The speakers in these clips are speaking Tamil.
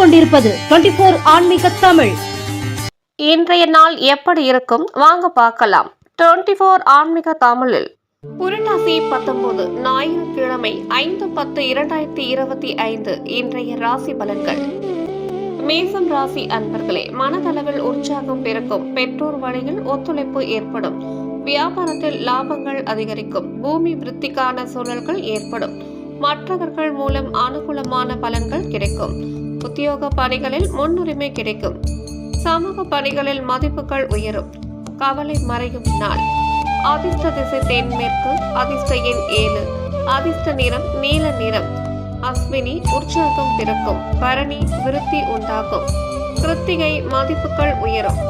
கொண்டிருப்பது டுவெண்டி போர் ஆன்மீக தமிழ். இன்றைய நாள் எப்படி இருக்கும்? வாங்க பார்க்கலாம். டுவெண்ட்டி ஃபோர் ஆன்மீக தமிழில். புரட்டாசி பத்தொன்பது ஞாயிற்றுக்கிழமை ஐந்து பத்து இரண்டாயிரத்தி இருபத்தி ஐந்து இன்றைய ராசி பலன்கள். மேசம் ராசி அன்பர்களே மனதளவில் உற்சாகம் பிறக்கும் பெற்றோர் வழியில் ஒத்துழைப்பு ஏற்படும் வியாபாரத்தில் லாபங்கள் அதிகரிக்கும் பூமி விருத்திக்கான சூழல்கள் ஏற்படும் மற்றவர்கள் மூலம் அனுகூலமான பலன்கள் கிடைக்கும். உத்தியோக பணிகளில் முன்னுரிமை கிடைக்கும். சமூக பணிகளில் மதிப்புகள் உயரும். கவலை மறையும் நாள். அதிர்ஷ்ட திசை தென்மேற்கு அதிர்ஷ்ட எண் ஏழு. அதிர்ஷ்ட நிறம் நீல நிறம். அஸ்வினி உற்சாகம் பிறக்கும். பரணி விருத்தி உண்டாகும். கிருத்திகை மதிப்புகள் உயரும்.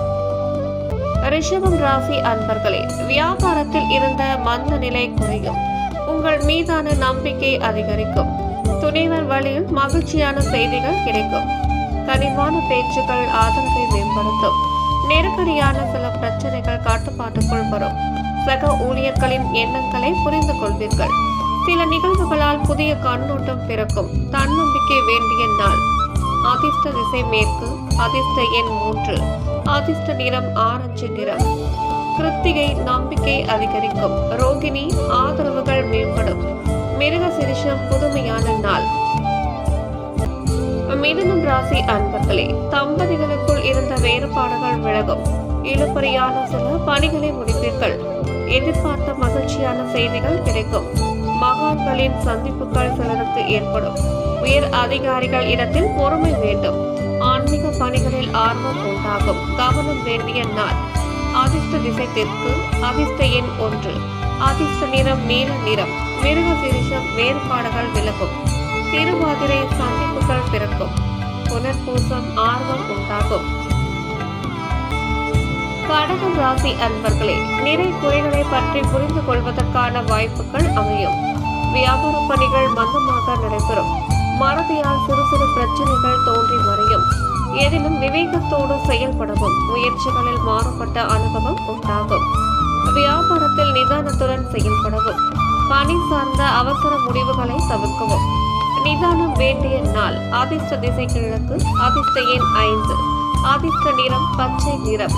ரிஷபம் ராசி அன்பர்களே வியாபாரத்தில் இருந்த மந்த நிலை குறையும். உங்கள் மீதான நம்பிக்கை அதிகரிக்கும். துணைவர் வழியில் மகிழ்ச்சியான செய்திகள் கிடைக்கும். கனிவான பேச்சுக்கள் ஆதரவை மேம்படுத்தும். நெருக்கடியான சில பிரச்சனைகள் கட்டுப்பாட்டுக்குள் வரும். சக ஊழியர்களின் எண்ணங்களை புரிந்து கொள்வீர்கள். சில நிகழ்வுகளால் புதிய கண்ணோட்டம் பிறக்கும். தன்னம்பிக்கை வேண்டிய நாள். அதிர்ஷ்ட திசை மேற்கு அதிர்ஷ்ட எண் மூன்று. அதிர்ஷ்ட நிறம் ஆரஞ்சு நிறம். கிருத்திகை நம்பிக்கை அதிகரிக்கும். ரோகிணி ஆதரவுகள் மேம்படும். மிருக சிரிஷம் புதுமையான நாள். மிதனம் ராசி அன்பர்களே தம்பதிகளுக்குள் இருந்த வேறுபாடுகள் விலகும். இழுபறியான சில பணிகளை முடிப்பீர்கள். எதிர்பார்த்த மகிழ்ச்சியான செய்திகள் கிடைக்கும். மகான்களின் சந்திப்புகள் சிலருக்கு ஏற்படும். உயர் அதிகாரிகள் இடத்தில் பொறுமை வேண்டும். ஆன்மீக பணிகளில் ஆர்வம் உண்டாகும். கவனம் வேண்டிய நாள். அதிர்ஷ்ட திசை தெற்கு அதிர்ஷ்ட எண் ஒன்று. அதிர்ஷ்ட நிறம் நீல நிறம். மிருக சிரிஷம் வேறுபாடுகள் விலகும் திருவாதிரை சந்திப்புகள் பிறக்கும். புனர்பூசம் ஆர்வம் உண்டாகும். கடகம் ராசி அன்பர்களே நிறை குறைகளை பற்றி புரிந்து கொள்வதற்கான வாய்ப்புகள் அமையும். வியாபார பணிகள் மந்தமாக நடைபெறும். மறதியால் சிறு சிறு பிரச்சனைகள் தோன்றி மறையும். எதிலும் விவேகத்தோடு செயல்படவும் முயற்சிகளில் மாறுபட்ட அனுபவம் உண்டாகும். வியாபாரத்தில் நிதானத்துடன் செயல்படவும் பணி சார்ந்த அவசர முடிவுகளை தவிர்க்கவும். நிதானம் வேண்டிய நாள் அதிர்ஷ்ட திசை கிழக்கு அதிர்ஷ்ட எண் ஐந்து. அதிர்ஷ்ட நிறம் பச்சை நிறம்.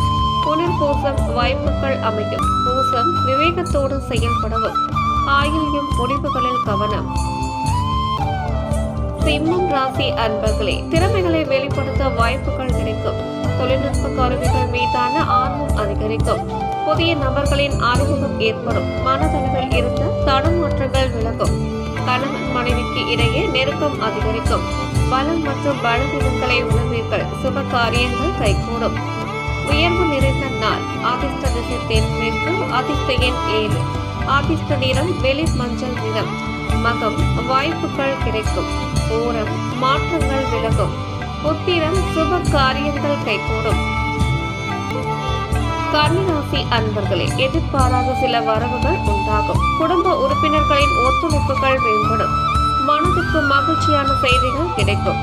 புனர் பூசம் வாய்ப்புகள் அமையும். பூசம் விவேகத்தோடு செயல்படவும். ஆயில்யம் முடிவுகளில் கவனம். சிம்மம் ராசி அன்பர்களே திறமைகளை வெளிப்படுத்த வாய்ப்புகள் கிடைக்கும். தொழில்நுட்ப கருவிகள் மீதான ஆர்வம் அதிகரிக்கும். புதிய நபர்களின் அறிமுகம் ஏற்படும். மனதளவில் இருந்த தடுமாற்றங்கள் விலகும். கணவன் மனைவிக்கு இடையே நெருக்கம் அதிகரிக்கும். பலம் மற்றும் பலவீனங்களை உணர்வீர்கள். சுப காரியங்கள் கைகூடும். உயர்வு நிறைந்த நாள். அதிர்ஷ்ட திசை தென்மேற்கு அதிர்ஷ்ட எண் ஏழு. அதிர்ஷ்ட நிறம் வெளி மஞ்சள் நிறம். மகம் வாய்ப்புகள் கிடைக்கும். ஓரம் மாற்றங்கள் விலகும். உத்திரம் சுப காரியங்கள் கைகூடும். கன்னிராசி அன்பர்களே எதிர்பாராத சில வரவுகள் உண்டாகும். குடும்ப உறுப்பினர்களின் ஒத்துழைப்புகள் மேம்படும். மனதுக்கு மகிழ்ச்சியான செய்திகள் கிடைக்கும்.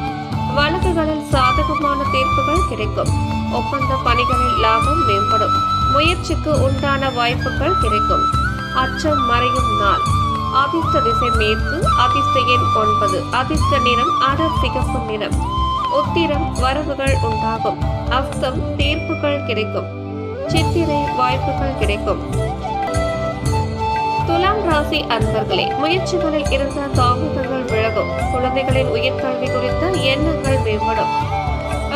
வழக்குகளில் சாதகமான தீர்ப்புகள் கிடைக்கும். ஒப்பந்த பணிகளில் லாபம் மேம்படும். முயற்சிக்கு உண்டான வாய்ப்புகள் கிடைக்கும். அச்சம் மறையும் நாள். அதிர்ஷ்ட திசை மேற்கு அதிர்ஷ்ட எண் ஒன்பது. அதிர்ஷ்ட நிறம் அடர் சிகப்பு நிறம். உத்திரம் வரவுகள் உண்டாகும். அஸ்தம் தீர்ப்புகள் கிடைக்கும். சித்திரை வாய்ப்புகள் கிடைக்கும். துலாம் ராசி அன்பர்களே முயற்சிகளில் இருந்த தாமதங்கள் விலகும். குழந்தைகளின் உயர்கல்வி குறித்த எண்ணங்கள் மேம்படும்.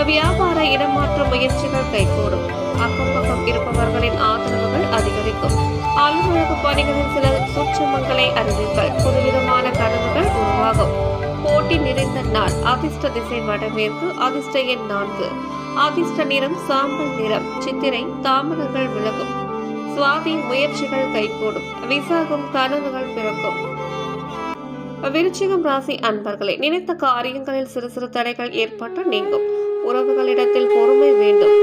வியாபார இடமாற்ற முயற்சிகள் கைகூடும். அக்கம் பக்கம் இருப்பவர்களின் ஆதரவுகள் அதிகரிக்கும். அலுவலக பணிகளில் சில சூட்சமங்களை அறிவிப்பல் புதுவிதமான கனவுகள் உருவாகும். போட்டி நிறைந்த நாள் அதிர்ஷ்ட திசை வடமேற்கு அதிர்ஷ்ட எண் நான்கு. அதிர்ஷ்ட நிறம் சாம்பல் நிறம் சித்திரை தாமதங்கள் விலகும். சுவாதி முயற்சிகள் கைகூடும். விசாகம் கனவுகள் பிறக்கும். விருச்சிகம் ராசி அன்பர்களே நினைத்த காரியங்களில் சிறு சிறு தடைகள் ஏற்பட்டு நீங்கும். உறவுகளிடத்தில் பொறுமை வேண்டும்.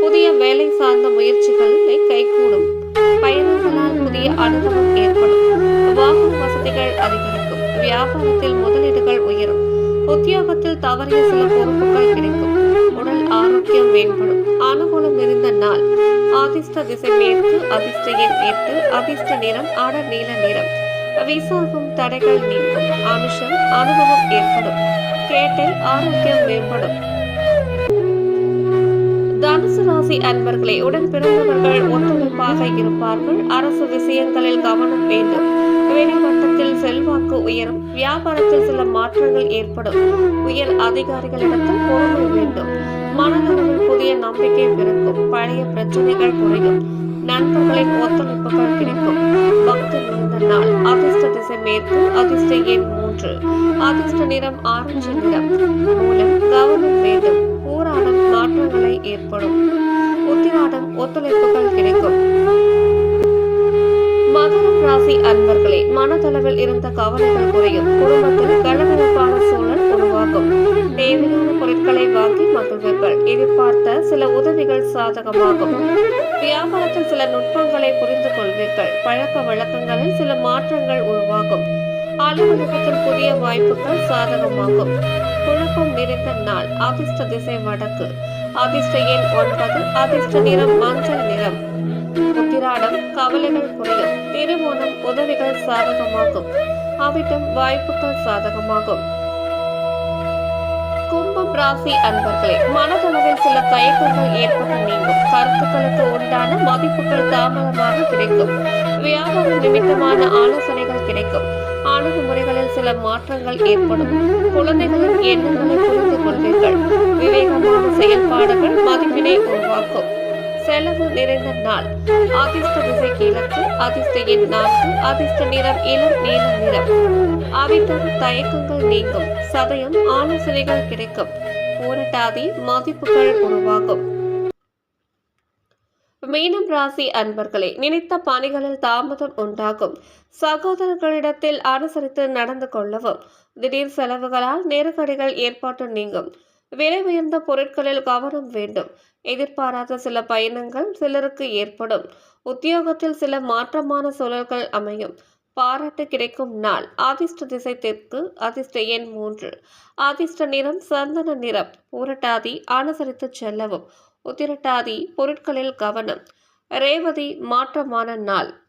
புதிய வேலை சார்ந்த முயற்சிகளை கைகூடும். பயணங்களால் புதிய அனுபவம் ஏற்படும். வாகன வசதிகள் அதிகரிக்கும். வியாபாரத்தில் முதலீடுகள் உயரும். உத்தியோகத்தில் தவறிய சில பொறுப்புகள் கிடைக்கும். உடல் ஆரோக்கியம் மேம்படும். அனுகூலம் நிறைந்த நாள். அதிர்ஷ்ட திசை மேற்கு அதிர்ஷ்ட எண் எட்டு அதிர்ஷ்ட நிறம் அடர் நீல நிறம். விசாகம் தடைகள் நீங்கும். அனுஷம் அனுபவம் ஏற்படும். கேட்டை ஆரோக்கியம் மேம்படும். தனுசு ராசி அன்பர்களே உடன் பிறந்தவர்கள் ஒத்துழைப்பாக இருப்பார்கள். அரசு விஷயங்களில் கவனம் வேண்டும். வெளிவட்டத்தில் செல்வாக்கு உயரும். வியாபாரத்தில் சில மாற்றங்கள் ஏற்படும். உயர் அதிகாரிகளிடத்தில் பொறுமை வேண்டும். மனதளவில் புதிய நம்பிக்கை பிறக்கும். பழைய பிரச்சனைகள் குறையும். நண்பர்களின் ஒத்துழைப்புகள் கிடைக்கும். பக்தி நிறைந்த நாள். அதிர்ஷ்ட திசை மேற்கு அதிர்ஷ்ட எண் மூன்று. அதிர்ஷ்ட நிறம் ஆரஞ்சு நிறம். மூலம் கவனம் மனதளவில் இருந்த கவலைகள் குறையும். குடும்பத்தில் கலகலப்பான சூழல் உருவாகும். தேவையான பொருட்களை வாங்கி மகிழ்வீர்கள். எதிர்பார்த்த சில உதவிகள் சாதகமாகும். வியாபாரத்தில் சில நுட்பங்களை புரிந்து கொள்வீர்கள் பழக்க வழக்கங்களில் சில மாற்றங்கள் உருவாகும். அலுவலகத்தில் புதிய வாய்ப்புகள் சாதகமாகும். குழப்பம் நிறைந்த நாள். அதிர்ஷ்ட திசை வடக்கு. அதிர்ஷ்ட எண் ஒன்பது. அதிர்ஷ்ட நிறம் மஞ்சள் நிறம். உத்திராடம் கவலைகள் குறையும். திருமணம் உதவிகள் சாதகமாகும். அவிட்டம் வாய்ப்புகள் சாதகமாகும். கும்பம் ராசி அன்பர்களே மனதளவில் சில தயக்கங்கள் ஏற்பட்டு நீங்கும். கருத்துக்களுக்கு உண்டான மதிப்புகள் தாமதமாக கிடைக்கும். வியாபார நிமித்தமான ஆலோசனைகள் கிடைக்கும். அணுகுமுறைகளில் சில மாற்றங்கள் ஏற்படும். குழந்தைகளின் எண்ணங்களை புரிந்து கொள்வீர்கள் விவேகமான செயல்பாடுகள் மதிப்பினை உருவாக்கும். செலவு நிறைந்த நாள். அதிர்ஷ்ட திசை கிழக்கு அதிர்ஷ்ட எண் நான்கு அதிர்ஷ்ட நிறம் இளம் நீல நிறம். அவிட்டம் தயக்கங்கள் நீங்கும். சதயம் ஆலோசனைகள் கிடைக்கும். போராட்டாதி மதிப்புகள் உருவாகும். மீனம் ராசி அன்பர்களே நினைத்த பணிகளில் தாமதம் உண்டாகும். சகோதரர்களிடத்தில் அனுசரித்து நடந்து கொள்ளவும். திடீர் செலவுகளால் நெருக்கடிகள் ஏற்பாட்டு நீங்கும். விலை உயர்ந்த பொருட்களில் கவனம் வேண்டும். எதிர்பாராத சில பயணங்கள் சிலருக்கு ஏற்படும். உத்தியோகத்தில் சில மாற்றமான சூழல்கள் அமையும். பாராட்டு கிடைக்கும் நாள். அதிர்ஷ்ட திசை தெற்கு அதிர்ஷ்ட எண் மூன்று. அதிர்ஷ்ட நிறம் சந்தன நிறம். பூரட்டாதி அனுசரித்து செல்லவும். உத்திரட்டாதி பொருட்களில் கவனம். ரேவதி மாற்றமான நாள்.